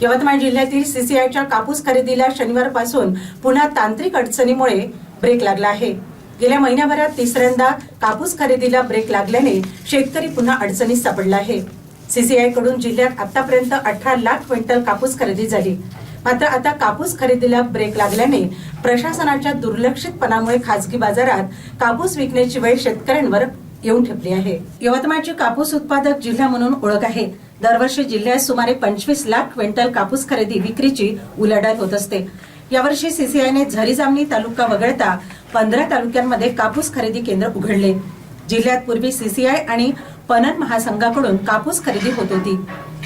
यवतमाळ जिल्ह्यातील सीसीआयच्या कापूस खरेदीला शनिवारपासून पुन्हा तांत्रिक अडचणीमुळे ब्रेक लागला आहे. गेल्या महिन्याभरात तिसऱ्यांदा कापूस खरेदीला ब्रेक लागल्याने शेतकरी पुन्हा अडचणीत सापडला आहे. सीसीआयकडून जिल्ह्यात आतापर्यंत अठरा लाख क्विंटल कापूस खरेदी झाली. मात्र आता कापूस खरेदीला ब्रेक लागल्याने प्रशासनाच्या दुर्लक्षितपणामुळे खासगी बाजारात कापूस विकण्याची वेळ शेतकऱ्यांवर येऊन ठेपली आहे. यवतमाळची कापूस उत्पादक जिल्हा म्हणून ओळख आहे. दरवर्षी जिल्ह्यात सुमारे पंचवीस लाख क्विंटल कापूस खरेदी विक्रीची उलाढाल होत असते. यावर्षी सीसीआयने झरी जामणी तालुका वगळता पंधरा तालुक्यांमध्ये कापूस खरेदी केंद्र उघडले. जिल्ह्यात पूर्वी सीसीआय आणि पणन महासंघाकडून कापूस खरेदी होत होती.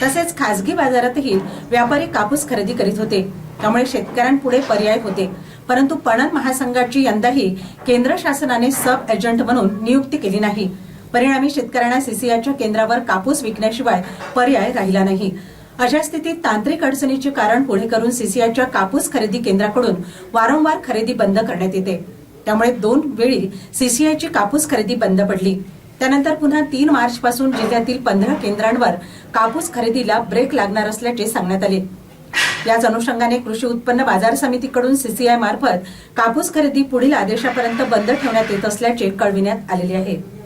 तसेच खासगी बाजारातही व्यापारी कापूस खरेदी करीत होते. त्यामुळे शेतकऱ्यांपुढे पर्याय होते. परंतु पणन महासंघाची यंदाही केंद्र शासनाने सब एजंट म्हणून नियुक्ती केली नाही. परिणामी शेतकऱ्यांना सीसीआयच्या केंद्रावर कापूस विकण्याशिवाय पर्याय राहिला नाही. अशा स्थितीत तांत्रिक अडचणीचे कारण पुढे करून सीसीआयच्या कापूस खरेदी केंद्राकडून वारंवार खरेदी बंद करण्यात येते. त्यामुळे दोन वेळी सीसीआयची कापूस खरेदी बंद पडली. त्यानंतर पुन्हा तीन मार्च पासून जिल्ह्यातील पंधरा केंद्रांवर कापूस खरेदीला ब्रेक लागणार असल्याचे सांगण्यात आले. याच अनुषंगाने कृषी उत्पन्न बाजार समितीकडून सीसीआय मार्फत कापूस खरेदी पुढील आदेशापर्यंत बंद ठेवण्यात येत असल्याचे कळविण्यात आलेले आहे.